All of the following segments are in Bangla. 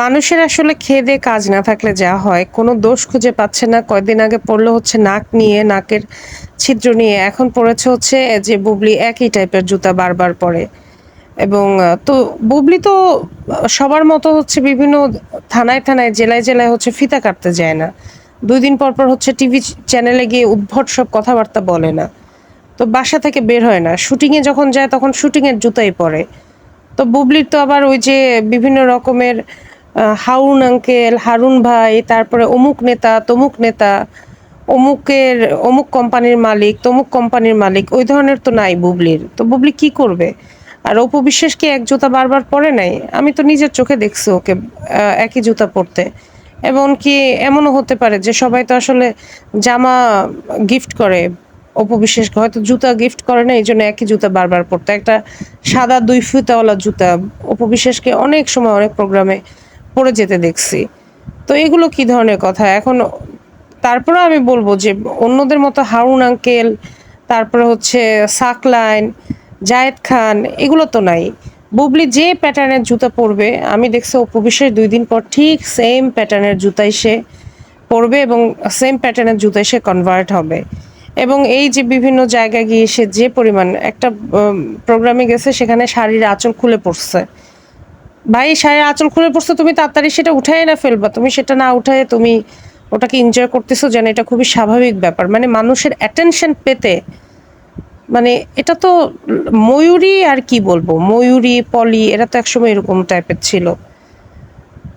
মানুষের আসলে খেয়ে কাজ না থাকলে যা হয়, কোনো দোষ খুঁজে পাচ্ছে না। কয়দিন আগে পড়ল হচ্ছে নাক নিয়ে, নাকের ছিদ্র নিয়ে। এখন পড়েছে হচ্ছে যে বুবলি একই টাইপের জুতা বারবার পরে। এবং তো বুবলি তো সবার মতো হচ্ছে বিভিন্ন থানায় থানায়, জেলায় জেলায় হচ্ছে ফিতা কাটতে যায় না। দুই দিন পর পর হচ্ছে টিভি চ্যানেলে গিয়ে উদ্ভট সব কথাবার্তা বলে না। তো বাসা থেকে বের হয় না। শুটিংয়ে যখন যায় তখন শুটিংয়ের জুতাই পরে। তো বুবলির তো আবার ওই যে বিভিন্ন রকমের হারুন আঙ্কেল, হারুন ভাই, তারপরে অমুক নেতা, তমুক নেতা, অমুকের, অমুক কোম্পানির মালিক, তমুক কোম্পানির মালিক, ওই ধরনের তো নাই বুবলির। তো বুবলি কি করবে? আর অপু বিশ্বাস কি এক জুতা বারবার পরে নাই? আমি তো নিজের চোখে দেখছি ওকে একই জুতা পরতে। এবং কি এমনও হতে পারে যে সবাই তো আসলে জামা গিফট করে। অপু বিশ্বাসকে হয়তো জুতা গিফট করে না এই জন্য একই জুতা বারবার পরতো। একটা সাদা দুই ফুতাওয়ালা জুতা। অপু বিশ্বাসকে অনেক সময় অনেক প্রোগ্রামে পরে যেতে দেখছি। তো এগুলো কি ধরনের কথা? এখন তারপরে আমি বলব যে অন্যদের মতো হারুন আঙ্কেল, তারপরে হচ্ছে সাকলাইন, জায়েদ খান, এগুলো তো নাই। বুবলি যে প্যাটার্নের জুতা পরবে, আমি দেখছি অপু দুই দিন পর ঠিক সেম প্যাটার্নের জুতাই সে পরবে এবং সেম প্যাটার্নের জুতায় সে কনভার্ট হবে। এবং এই যে বিভিন্ন জায়গায় গিয়ে সে যে পরিমাণ একটা প্রোগ্রামে গেছে, সেখানে শাড়ির আঁচল খুলে পড়ছে। ভাই শাড়ির আঁচল খুলে পড়ছে, তুমি তাড়াতাড়ি সেটা উঠাই না ফেলবা। তুমি সেটা না উঠায় তুমি ওটাকে এনজয় করতেছো যেন এটা খুবই স্বাভাবিক ব্যাপার। মানে মানুষের অ্যাটেনশন পেতে মানে এটা তো ময়ূরী আর কি বলব? ময়ূরী, পলি, এরা তো একসময় এরকম টাইপের ছিল।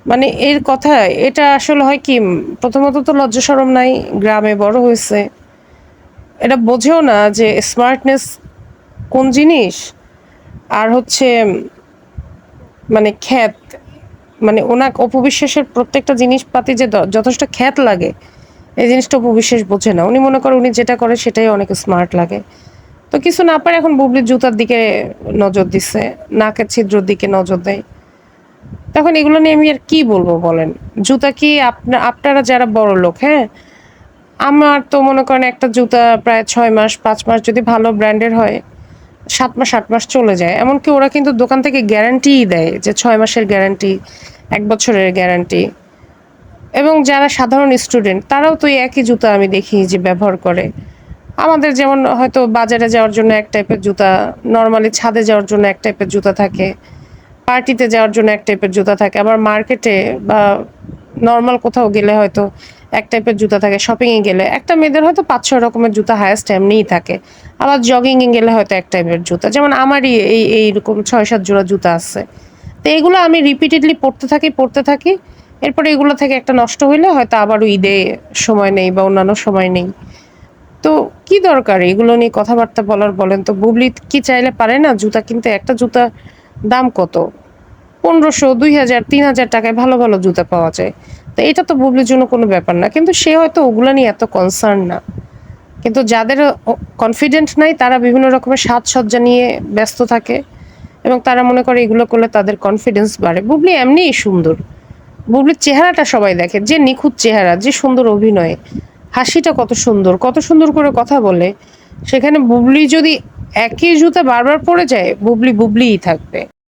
মানে এর কথা, এটা আসলে হয় কি, প্রথমত তো লজ্জা সরম নাই, গ্রামে বড় হয়েছে। এটা বোঝেও না যে স্মার্টনেস কোন জিনিস? আর হচ্ছে মানে খ্যাত মানে ওনা অপবিশ্বাসের প্রত্যেকটা জিনিসপাতি যে যথেষ্ট খ্যাত লাগে, এই জিনিসটা অপবিশ্বাস বোঝে না। উনি মনে করে উনি যেটা করে সেটাই অনেক স্মার্ট লাগে। তো কিছু না পারে এখন বুবলির জুতার দিকে নজর দিচ্ছে নাকের ছিদ্রর দিকে নজর দেয়। তখন এগুলো নিয়ে আমি আর কি বলব বলেন? জুতা কি আপনা আপনারা যারা বড় লোক হ্যাঁ? আমার তো মনে করেন একটা জুতা প্রায় ছয় মাস, পাঁচ মাস যদি ভালো ব্র্যান্ডের হয় সাত মাস, আট মাস চলে যায়। এমনকি ওরা কিন্তু দোকান থেকে গ্যারান্টিই দেয় যে ছয় মাসের গ্যারান্টি এক বছরের গ্যারান্টি এবং যারা সাধারণ স্টুডেন্ট তারাও তো একই জুতা আমি দেখি যে ব্যবহার করে। আমাদের যেমন হয়তো বাজারে যাওয়ার জন্য এক টাইপের জুতা নর্মালি ছাদে যাওয়ার জন্য এক টাইপের জুতা থাকে পার্টিতে যাওয়ার জন্য এক টাইপের জুতা থাকে, আবার মার্কেটে বা নর্মাল কোথাও গেলে হয়তো এক টাইপের জুতা থাকে শপিংয়ে গেলে। একটা মেয়েদের হয়তো পাঁচ ছয় রকমের জুতা হায়েস্ট এমনিই থাকে। আবার জগিংয়ে গেলে হয়তো এক টাইপের জুতা। যেমন আমারই এই এইরকম ছয় সাত জোড়া জুতা আছে। তো এগুলো আমি রিপিটেডলি পড়তে থাকি পড়তে থাকি। এরপরে এগুলো থেকে একটা নষ্ট হইলে হয়তো আবারও ঈদে সময় নেই বা অন্যান্য সময় নেই। তো কি দরকার? এগুলো নিয়ে কথাবার্তা বলার বলেন তো। বুবলি কি চাইলে পারে না জুতা কিনতে? একটা জুতা দাম কত? পনেরোশো, দুই হাজার, তিন হাজার টাকায় ভালো ভালো জুতা পাওয়া যায়। তো এটা তো বুবলির জন্য কোনো ব্যাপার না। কিন্তু সে হয়তো ওগুলো নিয়ে এত কনসার্ন না। কিন্তু যাদের কনফিডেন্ট নাই, তারা বিভিন্ন রকমের সাজসজ্জা নিয়ে ব্যস্ত থাকে এবং তারা মনে করে এগুলো করলে তাদের কনফিডেন্স বাড়ে। বুবলি এমনিই সুন্দর। বুবলির চেহারাটা সবাই দেখে। যে নিখুঁত চেহারা, যে সুন্দর অভিনয়, হাসিটা কত সুন্দর কত সুন্দর করে কথা বলে। সেখানে বুবলি যদি একই জুতা বারবার পড়ে যায়, বুবলি বুবলিই থাকবে।